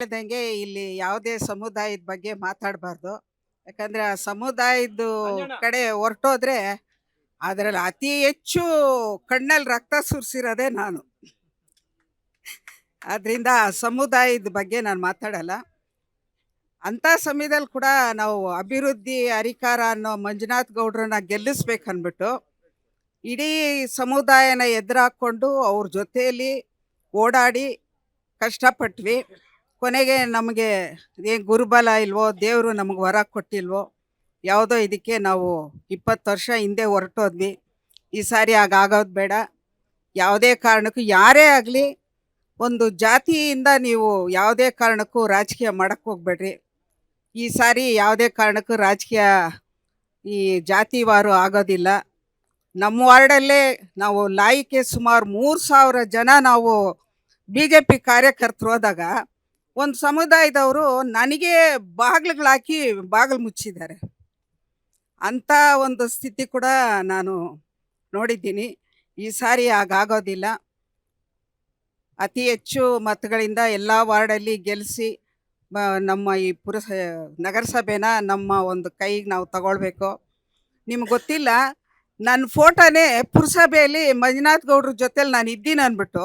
ಹೇಳ್ದಂಗೆ ಇಲ್ಲಿ ಯಾವುದೇ ಸಮುದಾಯದ ಬಗ್ಗೆ ಮಾತಾಡಬಾರ್ದು. ಯಾಕಂದ್ರೆ ಆ ಸಮುದಾಯದ ಕಡೆ ಹೊರಟೋದ್ರೆ ಅದರಲ್ಲಿ ಅತಿ ಹೆಚ್ಚು ಕಣ್ಣಲ್ಲಿ ರಕ್ತ ಸುರಿಸಿರೋದೇ ನಾನು. ಆದ್ರಿಂದ ಆ ಸಮುದಾಯದ ಬಗ್ಗೆ ನಾನು ಮಾತಾಡಲ್ಲ. ಅಂಥ ಸಮಯದಲ್ಲಿ ಕೂಡ ನಾವು ಅಭಿವೃದ್ಧಿ ಅಧಿಕಾರ ಅನ್ನೋ ಮಂಜುನಾಥ್ ಗೌಡ್ರನ್ನ ಗೆಲ್ಲಿಸ್ಬೇಕನ್ಬಿಟ್ಟು ಇಡೀ ಸಮುದಾಯನ ಎದುರಾಕೊಂಡು ಅವ್ರ ಜೊತೆಯಲ್ಲಿ ಓಡಾಡಿ ಕಷ್ಟಪಟ್ವಿ. ಕೊನೆಗೆ ನಮಗೆ ಏನು ಗುರುಬಲ ಇಲ್ವೋ, ದೇವರು ನಮಗೆ ವರ ಕೊಟ್ಟಿಲ್ವೋ, ಯಾವುದೋ ಇದಕ್ಕೆ ನಾವು ಇಪ್ಪತ್ತು ವರ್ಷ ಹಿಂದೆ ಹೊರಟೋದ್ವಿ. ಈ ಸಾರಿ ಆಗೋದು ಬೇಡ. ಯಾವುದೇ ಕಾರಣಕ್ಕೂ, ಯಾರೇ ಆಗಲಿ, ಒಂದು ಜಾತಿಯಿಂದ ನೀವು ಯಾವುದೇ ಕಾರಣಕ್ಕೂ ರಾಜಕೀಯ ಮಾಡಕ್ಕೆ ಹೋಗ್ಬೇಡ್ರಿ. ಈ ಸಾರಿ ಯಾವುದೇ ಕಾರಣಕ್ಕೂ ರಾಜಕೀಯ ಈ ಜಾತಿವಾರು ಆಗೋದಿಲ್ಲ. ನಮ್ಮ ವಾರ್ಡಲ್ಲೇ ನಾವು ಲಾಯಿಕೆ ಸುಮಾರು ಮೂರು ಸಾವಿರ ಜನ ನಾವು ಬಿ ಜೆ ಪಿ ಕಾರ್ಯಕರ್ತರು ಹೋದಾಗ ಒಂದು ಸಮುದಾಯದವರು ನನಗೆ ಬಾಗಿಲುಗಳಾಕಿ ಬಾಗಿಲು ಮುಚ್ಚಿದ್ದಾರೆ. ಅಂಥ ಒಂದು ಸ್ಥಿತಿ ಕೂಡ ನಾನು ನೋಡಿದ್ದೀನಿ. ಈ ಸಾರಿ ಹಾಗಾಗೋದಿಲ್ಲ. ಅತಿ ಹೆಚ್ಚು ಮತಗಳಿಂದ ಎಲ್ಲ ವಾರ್ಡಲ್ಲಿ ಗೆಲ್ಲಿಸಿ ನಮ್ಮ ಈ ಪುರಸ, ನಗರಸಭೆನ ನಮ್ಮ ಒಂದು ಕೈಗೆ ನಾವು ತಗೊಳ್ಬೇಕು. ನಿಮ್ಗೆ ಗೊತ್ತಿಲ್ಲ, ನನ್ನ ಫೋಟೋನೇ ಪುರಸಭೆಯಲ್ಲಿ ಮಂಜುನಾಥ್ ಗೌಡ್ರ ಜೊತೆಲಿ ನಾನು ಇದ್ದೀನಿ ಅಂದ್ಬಿಟ್ಟು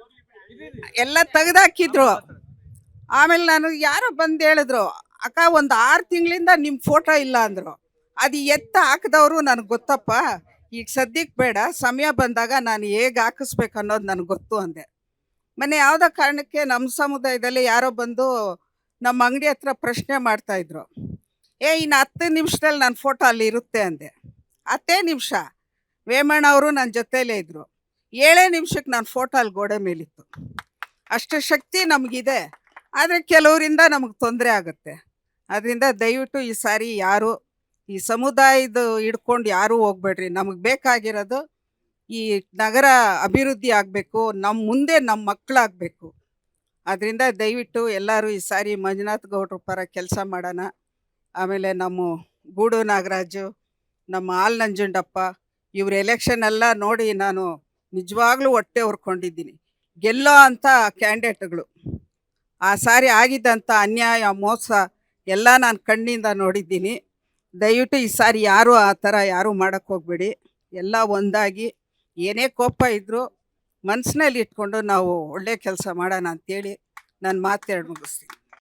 ಎಲ್ಲ ತೆಗೆದಾಕಿದ್ರು. ಆಮೇಲೆ ನಾನು ಯಾರೋ ಬಂದು ಹೇಳಿದ್ರು, ಅಕ್ಕ, ಒಂದು ಆರು ತಿಂಗಳಿಂದ ನಿಮ್ಮ ಫೋಟೋ ಇಲ್ಲ ಅಂದರು. ಅದು ಎತ್ತ ಹಾಕಿದವರು ನನಗೆ ಗೊತ್ತಪ್ಪ. ಈಗ ಸದ್ಯಕ್ಕೆ ಬೇಡ, ಸಮಯ ಬಂದಾಗ ನಾನು ಹೇಗೆ ಹಾಕಿಸ್ಬೇಕು ಅನ್ನೋದು ನನಗೆ ಗೊತ್ತು ಅಂದೆ. ಮೊನ್ನೆ ಯಾವುದೋ ಕಾರಣಕ್ಕೆ ನಮ್ಮ ಸಮುದಾಯದಲ್ಲಿ ಯಾರೋ ಬಂದು ನಮ್ಮ ಅಂಗಡಿ ಹತ್ರ ಪ್ರಶ್ನೆ ಮಾಡ್ತಾಯಿದ್ರು ಏ ಇನ್ನು ಹತ್ತು ನಿಮಿಷದಲ್ಲಿ ನನ್ನ ಫೋಟೋ ಅಲ್ಲಿ ಇರುತ್ತೆ ಅಂದೆ. ಹತ್ತೇ ನಿಮಿಷ. ವೇಮಣ್ಣ ಅವರು ನನ್ನ ಜೊತೆಯಲ್ಲೇ ಇದ್ರು. ಏಳೇ ನಿಮಿಷಕ್ಕೆ ನಾನು ಫೋಟೋ ಅಲ್ಲಿ ಗೋಡೆ ಮೇಲಿತ್ತು. ಅಷ್ಟು ಶಕ್ತಿ ನಮಗಿದೆ, ಆದರೆ ಕೆಲವರಿಂದ ನಮಗೆ ತೊಂದರೆ ಆಗುತ್ತೆ. ಅದರಿಂದ ದಯವಿಟ್ಟು ಈ ಸಾರಿ ಯಾರು, ಈ ಸಮುದಾಯದ ಹಿಡ್ಕೊಂಡು ಯಾರೂ ಹೋಗ್ಬೇಡ್ರಿ. ನಮಗೆ ಬೇಕಾಗಿರೋದು ಈ ನಗರ ಅಭಿವೃದ್ಧಿ ಆಗಬೇಕು ನಮ್ಮ ಮುಂದೆ ನಮ್ಮ ಮಕ್ಕಳಾಗಬೇಕು ಅದರಿಂದ ದಯವಿಟ್ಟು ಎಲ್ಲರೂ ಈ ಸಾರಿ ಮಂಜುನಾಥ್ ಗೌಡ್ರ ಪರ ಕೆಲಸ ಮಾಡೋಣ. ಆಮೇಲೆ ನಮ್ಮ ಗೂಡು ನಾಗರಾಜು, ನಮ್ಮ ಹಾಲ್ ನಂಜುಂಡಪ್ಪ, ಇವ್ರ ಎಲೆಕ್ಷನ್ ಎಲ್ಲ ನೋಡಿ ನಾನು ನಿಜವಾಗ್ಲೂ ಹೊಟ್ಟೆ ಹೊರ್ಕೊಂಡಿದ್ದೀನಿ. ಗೆಲ್ಲೋ ಅಂಥ ಕ್ಯಾಂಡಿಡೇಟ್ಗಳು. ಆ ಸಾರಿ ಆಗಿದ್ದಂಥ ಅನ್ಯಾಯ, ಮೋಸ ಎಲ್ಲ ನಾನು ಕಣ್ಣಿಂದ ನೋಡಿದ್ದೀನಿ. ದಯವಿಟ್ಟು ಈ ಸಾರಿ ಯಾರು ಆ ಥರ ಯಾರೂ ಮಾಡೋಕ್ಕೆ ಹೋಗಬೇಡಿ. ಎಲ್ಲ ಒಂದಾಗಿ. ಏನೇ ಕೋಪ ಇದ್ದರೂ ಮನಸ್ಸಿನಲ್ಲಿ ಇಟ್ಕೊಂಡು ನಾವು ಒಳ್ಳೆ ಕೆಲಸ ಮಾಡೋಣ ಅಂತೇಳಿ ನಾನು ಮಾತೆರಡು ಮುಗಿಸ್ತೀನಿ.